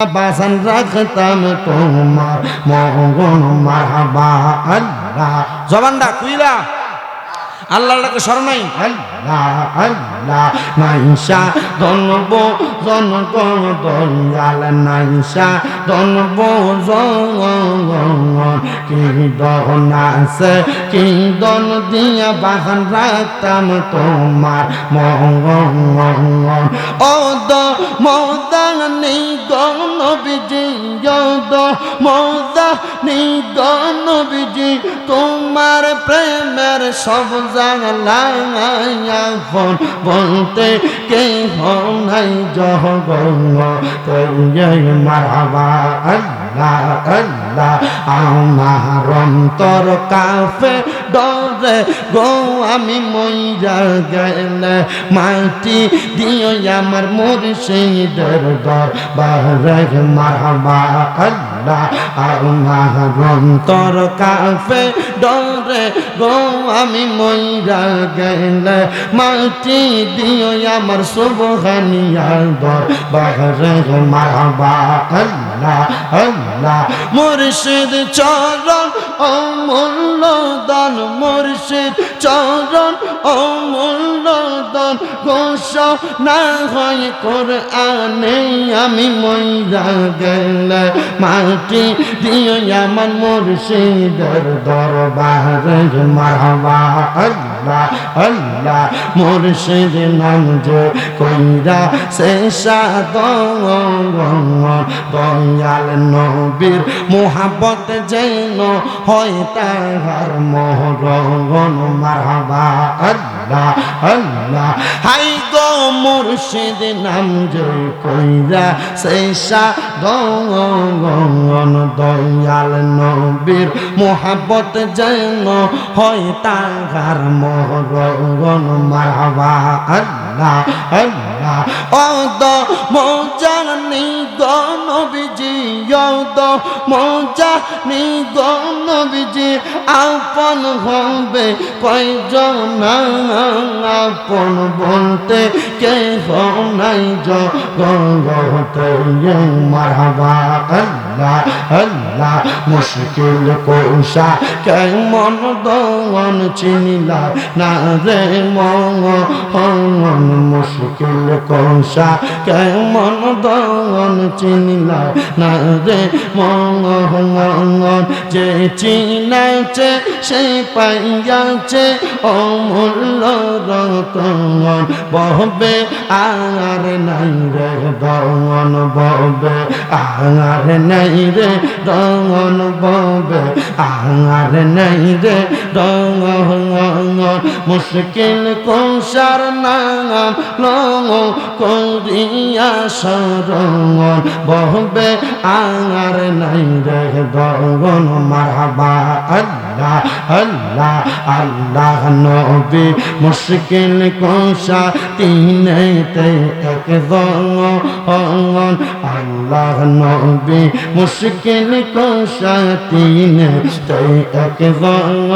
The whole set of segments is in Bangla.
বাসান রাখতাম তোমার মগন মারহাবা আল্লাহ। জবানটা কুইলা আল্লাহটাকে স্মরণ নাই? নাইসা ধনব জনগণ দয়াল নাইসা ধনব কি দন আছে কি দন দিয়া বাহান রাখতাম তোমার মঙ্গন ও দ মদানি গণ বিজয় দ মদানি গণ বিজয় তোমার প্রেমের সব ফোন বলতে কে নাই আল্লাহ আল্লাহ, আমার অন্তর কাফে ডরে, গো আমি মইরা গেলে মাটি দিও আমার মুর্শিদের দর বারে মারহাবা আল্লাহ। অন্তর কাফে ডরে গো, আমি মইরা গেলে মাটি দিও আমার শুভহানিয়ার দর বারে মারহাবা আল্লাহ আল্লাহ। মুর্শিদ চরণ অমূল্য দান মুর্শিদ চরণ অমূল্য দান ঘোষ না হয় কোরআনে, আমি মইরা গেলে মাটি দিও আমার মুর্শিদের দরবারে মারহাবা। আল্লাহ আল্লাহ, মুর্শিদ নাম যে কইরা শেষা দয়াল নবীর মোহাবত যেন হয় তাহার মহরগন মারহাবা। আল্লাহ আল্লাহ, হাই মুর্শিদ নাম জয় কইরা শেষা দন দয়াল নবীর মোহাবত যেন হয় তাহার মহরগন মারবা আল্লাহ আল্লাহ ও দ মোজানি গণবিজি দ মোজানি গণবিজি আপন হবে কয়জন? আপন বলতে কে নাই জগতে মারহাবা। আল্লাহ আল্লাহ, মুশকিল কোষা কেমন দন চিনিলা না রে মন মুশকিল কোষা কেমন দন চিনিলা না রে মন যে চিনাছে সে পাইয়াছে, অমূল্য রতন। বহবে আর নাই রে দন ববে আর নাই রে রঙন ববে আর নাই রে দন মুশকিল কোষার নাম লং করিয়া সরণ বহবে আর নাই রে মারাবা মারহাবা। আল্লাহ আল্লাহ আল্লাহ নবী মুশকিল কোষা তিনেতে এক দন আল্লাহ নবী মুশকিল কোষা তিনেতে এক দন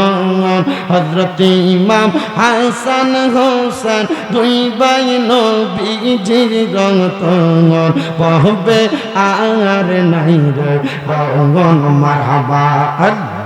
হযরত ইমাম হাসান হোসেন দুই ভাই নবীজির রতন বহবে আর নাই রে রঙন মারহাবা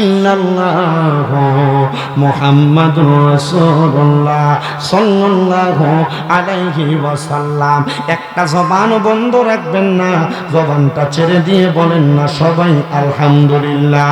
ইল্লাল্লাহ মুহাম্মাদুর রাসূলুল্লাহ সাল্লাল্লাহু আলাইহি ওয়াসাল্লাম। একটা জবান বন্ধ রাখবেন না, জবানটা ছেড়ে দিয়ে বলেন না সবাই আলহামদুলিল্লাহ।